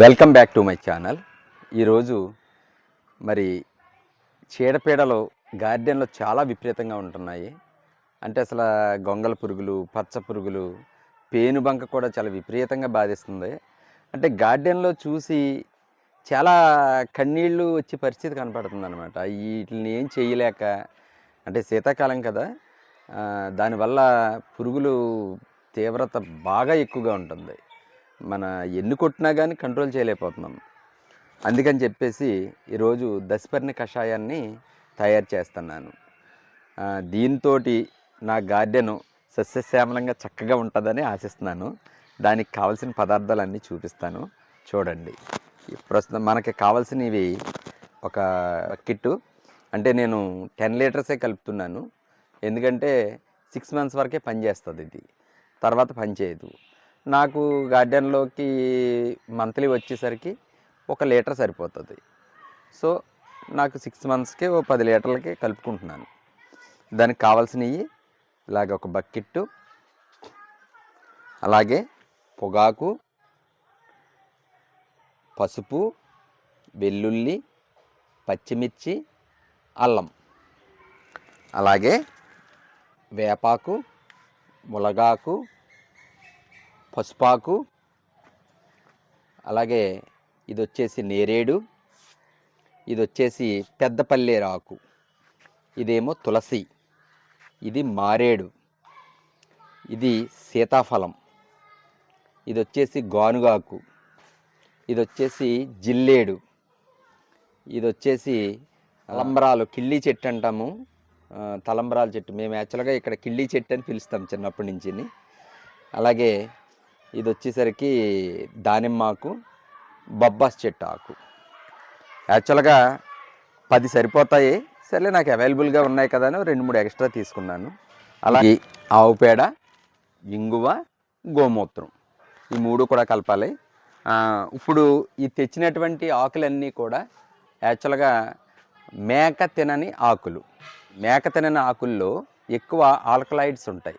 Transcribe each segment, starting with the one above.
Welcome back to my channel ఈరోజు మరి చీడపీడలు గార్డెన్లో చాలా విపరీతంగా ఉంటున్నాయి. అంటే అసలు గొంగల పురుగులు పచ్చ పురుగులు పేనుబంక కూడా చాలా విపరీతంగా బాధిస్తుంది. అంటే గార్డెన్లో చూసి చాలా కన్నీళ్ళు వచ్చే పరిస్థితి కనపడుతుంది అనమాట వీటిని ఏం చేయలేక అంటే శీతాకాలం కదా దానివల్ల పురుగులు తీవ్రత బాగా ఎక్కువగా ఉంటుంది. మన ఎన్ని కొట్టినా కానీ కంట్రోల్ చేయలేకపోతున్నాం. అందుకని చెప్పేసి ఈరోజు దశపర్ణి కషాయాన్ని తయారు చేస్తున్నాను. దీంతో నా గార్డెను సస్యశ్యామలంగా చక్కగా ఉంటుందని ఆశిస్తున్నాను. దానికి కావలసిన పదార్థాలన్నీ చూపిస్తాను. చూడండి. ప్రస్తుతం మనకి కావాల్సినవి ఒక కిట్టు. అంటే నేను టెన్ లీటర్సే కలుపుతున్నాను. ఎందుకంటే సిక్స్ మంత్స్ వరకే పనిచేస్తుంది ఇది. తర్వాత పనిచేయదు నాకు గార్డెన్లోకి మంత్లీ వచ్చేసరికి ఒక లీటర్ సరిపోతుంది. సో నాకు సిక్స్ మంత్స్కి ఓ పది లీటర్లకి కలుపుకుంటున్నాను. దానికి కావాల్సినవి ఇలాగ ఒక బకెట్టు అలాగే పొగాకు పసుపు వెల్లుల్లి పచ్చిమిర్చి అల్లం. అలాగే వేపాకు ములగాకు పసుపాకు అలాగే ఇది వచ్చేసి నేరేడు ఇది వచ్చేసి పెద్దపల్లేరు రాకు ఇదేమో తులసి ఇది మారేడు ఇది సీతాఫలం ఇది వచ్చేసి గానుగాకు ఇది వచ్చేసి జిల్లేడు ఇది వచ్చేసి తలంబరాలు కిళ్ళి చెట్టు అంటాము. తలంబరాల చెట్టు. మేము యాక్చువల్గా ఇక్కడ కిళ్ళి చెట్టు అని పిలుస్తాం చిన్నప్పటి నుంచి అలాగే ఇది వచ్చేసరికి దానిమ్మాకు బొబ్బాస్ చెట్టు ఆకు. యాక్చువల్గా పది సరిపోతాయి. సరే నాకు అవైలబుల్గా ఉన్నాయి కదా అని రెండు మూడు ఎక్స్ట్రా తీసుకున్నాను. అలాగే ఆవు పేడ ఇంగువ గోమూత్రం ఈ మూడు కూడా కలపాలి. ఇప్పుడు ఈ తెచ్చినటువంటి ఆకులన్నీ కూడా యాక్చువల్గా మేక తినని ఆకులు. మేక తినని ఆకుల్లో ఎక్కువ ఆల్కలాయిడ్స్ ఉంటాయి.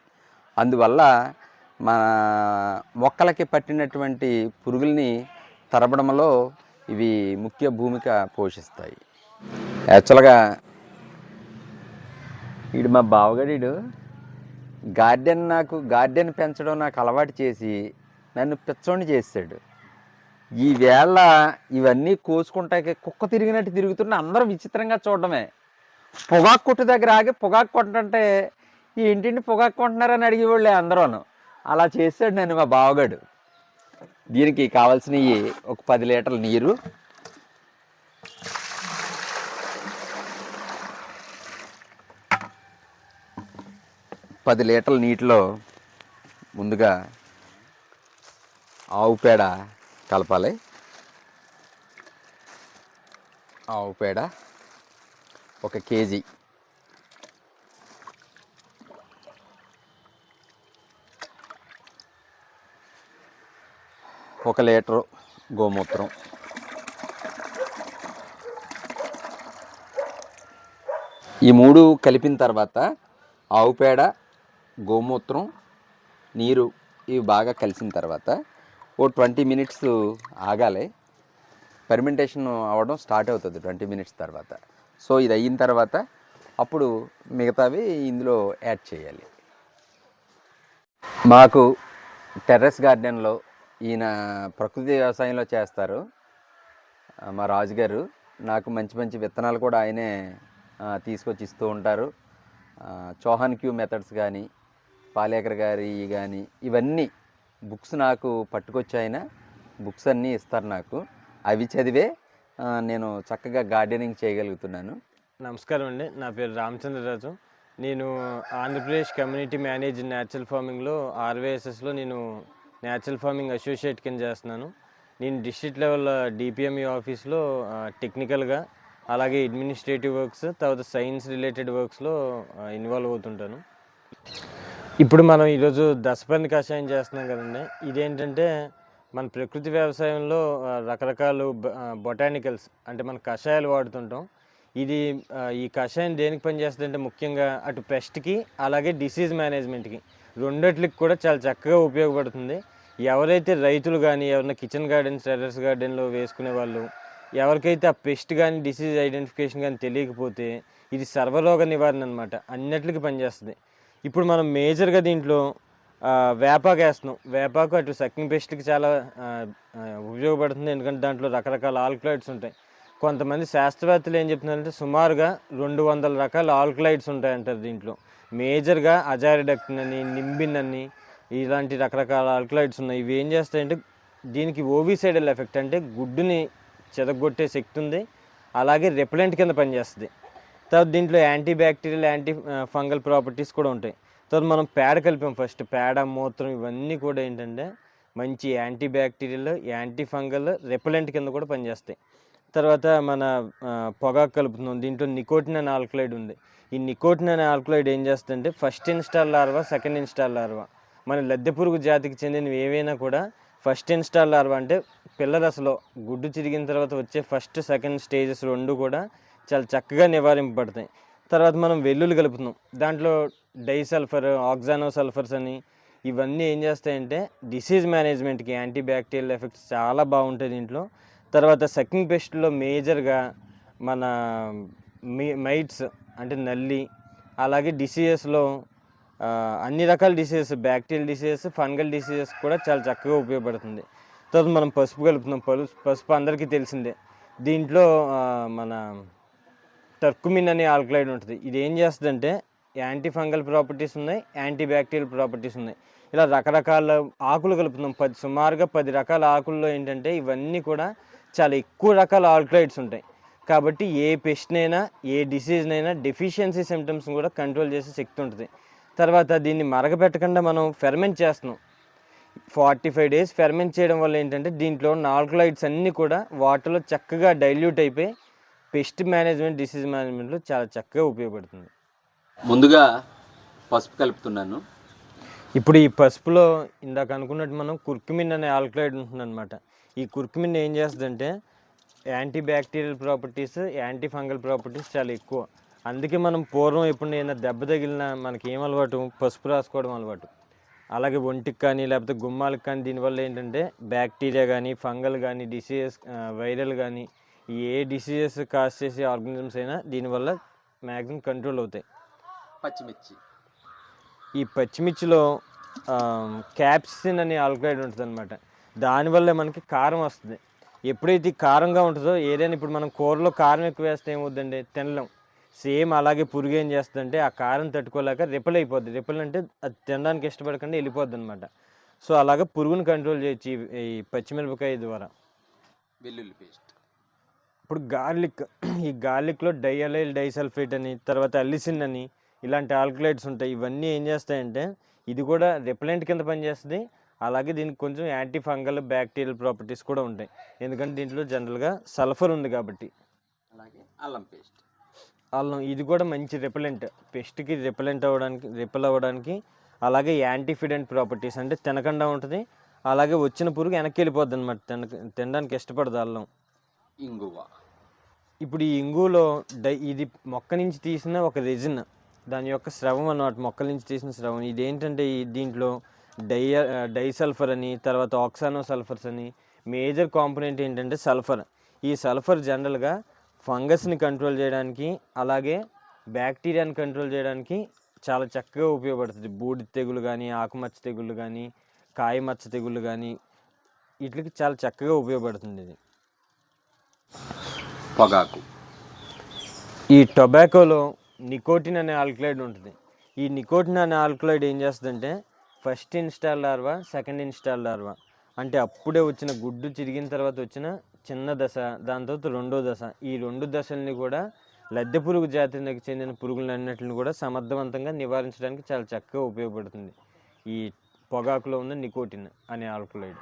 అందువల్ల మన మొక్కలకి పట్టినటువంటి పురుగుల్ని తరబడంలో ఇవి ముఖ్య భూమిక పోషిస్తాయి. యాక్చువల్గా వీడు మా బావగడీడు గార్డెన్ నాకు గార్డెన్ పెంచడం నాకు అలవాటు చేసి నన్ను పిచ్చోండి చేశాడు ఈ వేళ ఇవన్నీ కోసుకుంటాకి కుక్క తిరిగినట్టు తిరుగుతున్న అందరూ విచిత్రంగా చూడడమే. పొగాకు కొట్టు దగ్గర ఆగి పొగాకు కొట్టంటే ఈ ఇంటింటి పొగాకు కొంటున్నారని అడిగేవాళ్ళే అందరూను. అలా చేశాడు నేను మా బావగాడు. దీనికి కావాల్సినవి ఒక పది లీటర్ల నీరు. పది లీటర్ల నీటిలో ముందుగా ఆవు పేడ కలపాలి. ఆవు పేడ ఒక కేజీ ఒక లీటరు గోమూత్రం. ఈ మూడు కలిపిన తర్వాత ఆవు పేడ గోమూత్రం నీరు ఇవి బాగా కలిసిన తర్వాత ఓ ట్వంటీ మినిట్స్ ఆగాలి. ఫెర్మెంటేషన్ అవ్వడం స్టార్ట్ అవుతుంది ట్వంటీ మినిట్స్ తర్వాత. సో ఇది అయిన తర్వాత అప్పుడు మిగతావి ఇందులో యాడ్ చేయాలి. మాకు టెర్రస్ గార్డెన్లో ఈయన ప్రకృతి వ్యవసాయంలో చేస్తారు. మా రాజుగారు నాకు మంచి మంచి విత్తనాలు కూడా ఆయనే తీసుకొచ్చి ఇస్తూ ఉంటారు. చౌహాన్ క్యూ మెథడ్స్ కానీ పాలేకర్ గారి కానీ ఇవన్నీ బుక్స్ నాకు పట్టుకొచ్చి ఆయన బుక్స్ అన్నీ ఇస్తారు నాకు. అవి చదివే నేను చక్కగా గార్డెనింగ్ చేయగలుగుతున్నాను. నమస్కారం అండి. నా పేరు రామచంద్రరాజు. నేను ఆంధ్రప్రదేశ్ కమ్యూనిటీ మేనేజ్ న్యాచురల్ ఫార్మింగ్లో ఆర్వేఎస్ఎస్లో నేను న్యాచురల్ ఫార్మింగ్ అసోసియేట్ కింద చేస్తున్నాను. నేను డిస్ట్రిక్ట్ లెవెల్ డిపిఎంఈ ఆఫీస్లో టెక్నికల్గా అలాగే అడ్మినిస్ట్రేటివ్ వర్క్స్ తర్వాత సైన్స్ రిలేటెడ్ వర్క్స్లో ఇన్వాల్వ్ అవుతుంటాను. ఇప్పుడు మనం ఈరోజు దశపర్ణి కషాయం చేస్తున్నాం కదండి. ఇదేంటంటే మన ప్రకృతి వ్యవసాయంలో రకరకాలు రకరకాల బొటానికల్స్ అంటే మన కషాయాలు వాడుతుంటాం. ఇది ఈ కషాయం దేనికి పనిచేస్తుంది అంటే ముఖ్యంగా అటు పెస్ట్కి అలాగే డిసీజ్ మేనేజ్మెంట్కి రెండిట్లకి కూడా చాలా చక్కగా ఉపయోగపడుతుంది. ఎవరైతే రైతులు కానీ ఎవరైనా కిచెన్ గార్డెన్స్ టెర్రస్ గార్డెన్లో వేసుకునే వాళ్ళు ఎవరికైతే ఆ పెస్ట్ కానీ డిసీజ్ ఐడెంటిఫికేషన్ కానీ తెలియకపోతే ఇది సర్వరోగ నివారణ అనమాట అన్నిటికి పనిచేస్తుంది. ఇప్పుడు మనం మేజర్గా దీంట్లో వేపాకు వేస్తున్నాం. వేపాకు అటు సక్కింగ్ పెస్ట్కి చాలా ఉపయోగపడుతుంది. ఎందుకంటే దాంట్లో రకరకాల ఆల్కలైడ్స్ ఉంటాయి. కొంతమంది శాస్త్రవేత్తలు ఏం చెప్తున్నారంటే సుమారుగా రెండు వందల రకాల ఆల్కలైడ్స్ ఉంటాయంటారు దీంట్లో. మేజర్గా అజారిడక్టిన్ అని నింబిన్ అని ఇలాంటి రకరకాల ఆల్కలైడ్స్ ఉన్నాయి. ఇవి ఏం చేస్తాయంటే దీనికి ఓవిసైడల్ ఎఫెక్ట్ అంటే గుడ్డుని చెదగొట్టే శక్తి ఉంది. అలాగే రెపలెంట్ కింద పనిచేస్తుంది. తర్వాత దీంట్లో anti bacterial anti fungal properties కూడా ఉంటాయి. తర్వాత మనం పేడ కలిపాం ఫస్ట్. పేడ మూత్రం ఇవన్నీ కూడా ఏంటంటే మంచి anti bacterial anti fungal repellent కింద కూడా పనిచేస్తాయి. తర్వాత మన పొగాకు కలుపుతున్నాం. దీంట్లో నికోటిన్ అనే ఆల్కలైడ్ ఉంది. ఈ నికోటిన్ అనే ఆల్కలైడ్ ఏం చేస్తుందంటే first instar larva second instar larva. మన లద్దె పురుగు జాతికి చెందినవి ఏవైనా కూడా ఫస్ట్ ఇన్స్టాల్ లార్వా అంటే పిల్ల దశలో గుడ్డు చిరిగిన తర్వాత వచ్చే ఫస్ట్ సెకండ్ స్టేజెస్ రెండు కూడా చాలా చక్కగా నివారింపబడతాయి. తర్వాత మనం వెల్లుల్లి కలుపుతున్నాం. దాంట్లో డైసల్ఫర్ ఆక్సానో సల్ఫర్స్ అని ఇవన్నీ ఏం చేస్తాయంటే డిసీజ్ మేనేజ్మెంట్కి యాంటీ బ్యాక్టీరియల్ ఎఫెక్ట్స్ చాలా బాగుంటాయి దీంట్లో. తర్వాత సెకండ్ పెస్ట్లో మేజర్గా మన మైట్స్ అంటే నల్లి అలాగే డిసీజెస్లో అన్ని రకాల diseases bacterial diseases fungal diseases కూడా చాలా చక్కగా ఉపయోగపడుతుంది. తర్వాత మనం పసుపు కలుపుతున్నాం. పసుపు పసుపు అందరికీ తెలిసిందే. దీంట్లో మన టర్కుమిన్ అనే ఆల్కలైడ్ ఉంటుంది. ఇది ఏం చేస్తుందంటే యాంటీ ఫంగల్ ప్రాపర్టీస్ ఉన్నాయి యాంటీ బ్యాక్టీరియల్ ప్రాపర్టీస్ ఉన్నాయి. ఇలా రకరకాల ఆకులు కలుపుతున్నాం. పది సుమారుగా పది రకాల ఆకుల్లో ఏంటంటే ఇవన్నీ కూడా చాలా ఎక్కువ రకాల ఆల్కలైడ్స్ ఉంటాయి. కాబట్టి ఏ పెస్ట్నైనా ఏ డిసీజ్నైనా డెఫిషియన్సీ సిమ్టమ్స్ కూడా కంట్రోల్ చేసే శక్తి ఉంటుంది. తర్వాత దీన్ని మరగపెట్టకుండా మనం ఫెర్మెంట్ చేస్తున్నాం. ఫార్టీ ఫైవ్ డేస్ ఫెర్మెంట్ చేయడం వల్ల ఏంటంటే దీంట్లో ఉన్న ఆల్కలైడ్స్ అన్నీ కూడా వాటర్లో చక్కగా డైల్యూట్ అయిపోయి పెస్ట్ మేనేజ్మెంట్ డిసీజ్ మేనేజ్మెంట్లో చాలా చక్కగా ఉపయోగపడుతుంది. ముందుగా పసుపు కలుపుతున్నాను. ఇప్పుడు ఈ పసుపులో ఇందాక అనుకున్నట్టు మనం కుర్కుమిన్ అనే ఆల్కలైడ్ ఉంటుందన్నమాట. ఈ కుర్కుమిన్ ఏం చేస్తుందంటే anti bacterial properties anti fungal properties చాలా ఎక్కువ. అందుకే మనం పూర్వం ఎప్పుడు ఏదైనా దెబ్బ తగిలినా మనకి ఏం అలవాటు? పసుపు రాసుకోవడం అలవాటు. అలాగే ఒంటికి కానీ లేకపోతే గుమ్మాలకు కానీ దీనివల్ల ఏంటంటే బ్యాక్టీరియా కానీ ఫంగల్ కానీ డిసీజెస్ వైరల్ కానీ ఏ డిసీజెస్ కాజ్ చేసే ఆర్గనిజమ్స్ అయినా దీనివల్ల మ్యాక్సిమం కంట్రోల్ అవుతాయి. పచ్చిమిర్చి. ఈ పచ్చిమిర్చిలో క్యాప్సిన్ అనే ఆల్కలైడ్ ఉంటుంది అనమాట దానివల్ల మనకి కారం వస్తుంది. ఎప్పుడైతే కారంగా ఉంటుందో ఏదైనా ఇప్పుడు మనం కూరలో కారం ఎక్కువ వేస్తే ఏమవుద్దండి తినలేం. సేమ్ అలాగే పురుగు ఏం చేస్తుందంటే ఆ కారం తట్టుకోలేక రిపల్ అయిపోద్ది. రిపల్ అంటే అది తినడానికి ఇష్టపడకుండా వెళ్ళిపోద్ది అనమాట సో అలాగే పురుగుని కంట్రోల్ చేయొచ్చు ఈ- పచ్చిమిరపకాయ ద్వారా. వెల్లుల్లి పేస్ట్. ఇప్పుడు గార్లిక్ ఈ గార్లిక్లో డైఅలైల్ డైసల్ఫేట్ అని తర్వాత అల్లిసిన్ అని ఇలాంటి ఆల్కలైడ్స్ ఉంటాయి. ఇవన్నీ ఏం చేస్తాయంటే ఇది కూడా రిపలెంట్ కింద పనిచేస్తుంది. అలాగే దీనికి కొంచెం యాంటీ ఫంగల్ బ్యాక్టీరియల్ ప్రాపర్టీస్ కూడా ఉంటాయి. ఎందుకంటే దీంట్లో జనరల్గా సల్ఫర్ ఉంది కాబట్టి. అలాగే అల్లం పేస్ట్. అల్లం ఇది కూడా మంచి రిపలెంట్ పెస్ట్కి రిపలెంట్ అవ్వడానికి రిపల్ అవ్వడానికి అలాగే యాంటీఫిడెంట్ ప్రాపర్టీస్ అంటే తినకుండా ఉంటుంది. అలాగే వచ్చిన పురుగు వెనక్కి వెళ్ళిపోద్ది అనమాట తిన తినడానికి ఇష్టపడదు అల్లం ఇంగువ. ఇప్పుడు ఈ ఇంగులో డై ఇది మొక్క నుంచి తీసిన ఒక రెజిన్ దాని యొక్క స్రవం అన్నమాట. మొక్కల నుంచి తీసిన స్రవం. ఇదేంటంటే ఈ దీంట్లో డై డైసల్ఫర్ అని తర్వాత ఆక్సానో సల్ఫర్స్ అని మేజర్ కాంపోనెంట్ ఏంటంటే సల్ఫర్. ఈ సల్ఫర్ జనరల్గా ఫంగస్ని కంట్రోల్ చేయడానికి అలాగే బ్యాక్టీరియాని కంట్రోల్ చేయడానికి చాలా చక్కగా ఉపయోగపడుతుంది. బూడి తెగులు కానీ ఆకుమచ్చ తెగుళ్ళు కానీ కాయ మచ్చ తెగుళ్ళు కానీ వీటికి చాలా చక్కగా ఉపయోగపడుతుంది ఇది. పొగాకు. ఈ టొబాకోలో నికోటిన్ అనే ఆల్కలైడ్ ఉంటుంది. ఈ నికోటిన్ అనే ఆల్కలైడ్ ఏం చేస్తుందంటే first instar larva second instar larva. అంటే అప్పుడే వచ్చిన గుడ్డు చిరిగిన తర్వాత వచ్చిన చిన్న దశ దాని తర్వాత రెండో దశ. ఈ రెండు దశల్ని కూడా లద్దె పురుగు జాతికి చెందిన పురుగులన్నిటిని కూడా సమర్థవంతంగా నివారించడానికి చాలా చక్కగా ఉపయోగపడుతుంది. ఈ పొగాకులో ఉన్న నికోటిన్ అనే ఆల్కలైడ్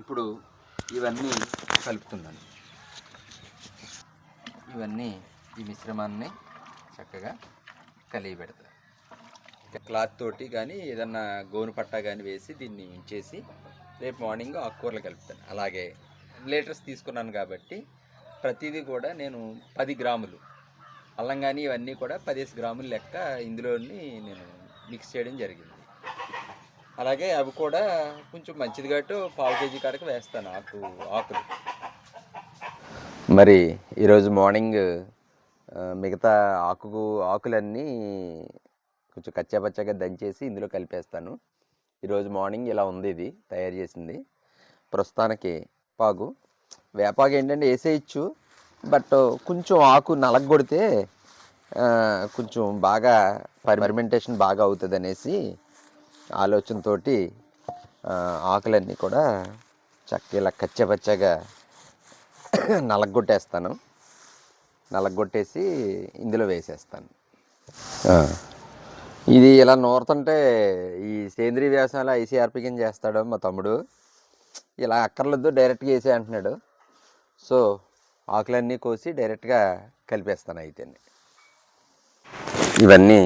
ఇప్పుడు ఇవన్నీ కలుపుతున్నాను ఇవన్నీ ఈ మిశ్రమాన్ని చక్కగా కలిగి పెడతారు క్లాత్ తోటి కానీ ఏదన్నా గోను పట్టా కానీ వేసి దీన్ని ఉంచేసి రేపు మార్నింగ్ ఆకుకూరలు కలుపుతాను అలాగే లీటర్స్ తీసుకున్నాను కాబట్టి ప్రతిదీ కూడా నేను పది గ్రాములు. అల్లం కానీ ఇవన్నీ కూడా పదిహేను గ్రాములు లెక్క ఇందులోని నేను మిక్స్ చేయడం జరిగింది. అలాగే అవి కూడా కొంచెం మంచిది కాబట్టి పావు కేజీ కాడకి వేస్తాను ఆకు ఆకులు. మరి ఈరోజు మార్నింగ్ మిగతా ఆకు ఆకులన్నీ కొంచెం కచ్చాపచ్చాగా దంచేసి ఇందులో కలిపేస్తాను. ఈరోజు మార్నింగ్ ఇలా ఉంది ఇది తయారు చేసింది. ప్రస్తుతానికి వేపాకు. వేపాకు ఏంటంటే వేసేయచ్చు బట్ కొంచెం ఆకు నలగొడితే కొంచెం బాగా పర్మెంటేషన్ బాగా అవుతుంది అనేసి ఆలోచనతో ఆకులన్నీ కూడా చక్క ఇలా కచ్చపచ్చగా నలగొట్టేస్తాను. నలగొట్టేసి ఇందులో వేసేస్తాను. ఇది ఇలా నూరుతుంటే ఈ సేంద్రీయ వ్యవసాయంలో ఐసీఆర్పి కింద చేస్తాడు మా తమ్ముడు. ఇలా అక్కర్లేదు డైరెక్ట్గా వేసే అంటున్నాడు. సో ఆకులన్నీ కోసి డైరెక్ట్గా కలిపేస్తాను అయితే ఇవన్నీ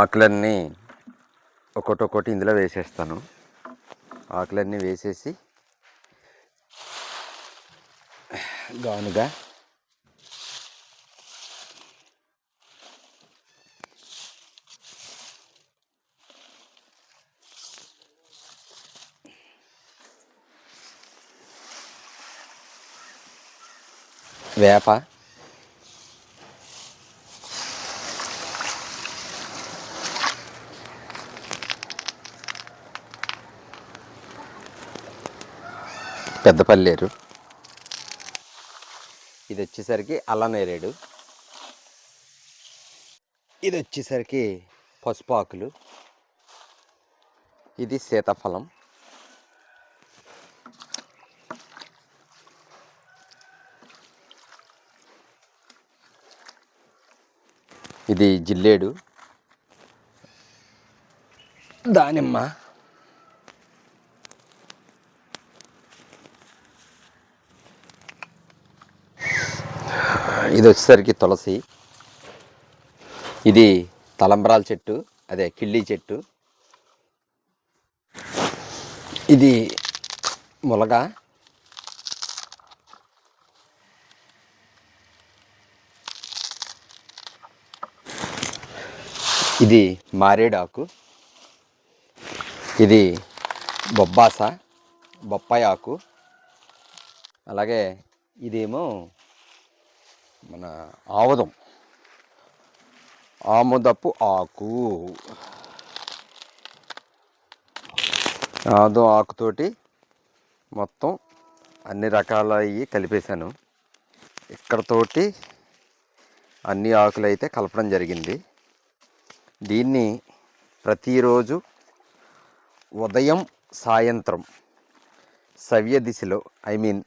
ఆకులన్నీ ఒకటి ఒకటి ఇందులో వేసేస్తాను. ఆకులన్నీ వేసేసి గానుగా వేప. పెద్ద పల్లేరు. ఇది వచ్చేసరికి అల్లనేరేడు ఇది వచ్చేసరికి పసుపు ఆకులు. ఇది సీతాఫలం. ఇది జిల్లేడు. దానిమ్మ. ఇది వచ్చేసరికి తులసి. ఇది తలంబరాల చెట్టు అదే కిళ్ళి చెట్టు. ఇది ములగ. ఇది మారేడాకు. ఇది బొబ్బాస బొప్పాయి ఆకు అలాగే ఇదేమో మన ఆముదం. ఆముదపు ఆకు. ఆముదం ఆకుతోటి మొత్తం అన్ని రకాల అవి కలిపేశాను. ఇక్కడతోటి అన్ని ఆకులు అయితే కలపడం జరిగింది. దీన్ని ప్రతిరోజు ఉదయం సాయంత్రం సవ్య దిశలో ఐ మీన్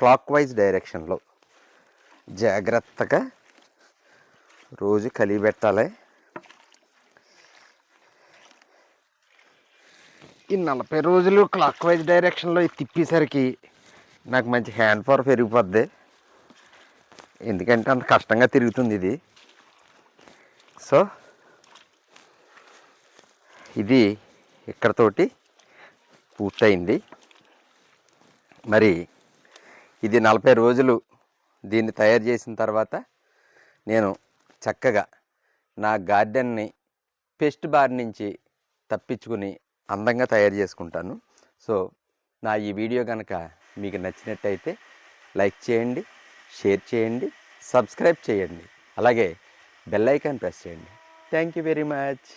క్లాక్ వైజ్ డైరెక్షన్లో జాగ్రత్తగా రోజు కలిగి పెట్టాలి. ఈ నలభై రోజులు క్లాక్ వైజ్ డైరెక్షన్లో తిప్పేసరికి నాకు మంచి హ్యాండ్ పవర్ పెరిగిపోద్ది. ఎందుకంటే అంత కష్టంగా తిరుగుతుంది ఇది. సో ఇది ఇక్కడతోటి పూర్తయింది. మరి ఇది నలభై రోజులు దీన్ని తయారు చేసిన తర్వాత నేను చక్కగా నా గార్డెన్ని పెస్ట్ బార్ నుంచి తప్పించుకుని అందంగా తయారు చేసుకుంటాను. సో నా ఈ వీడియో కనుక మీకు నచ్చినట్టయితే లైక్ చేయండి షేర్ చేయండి సబ్స్క్రైబ్ చేయండి. అలాగే బెల్ ఐకాన్ ప్రెస్ చేయండి. Thank you very much.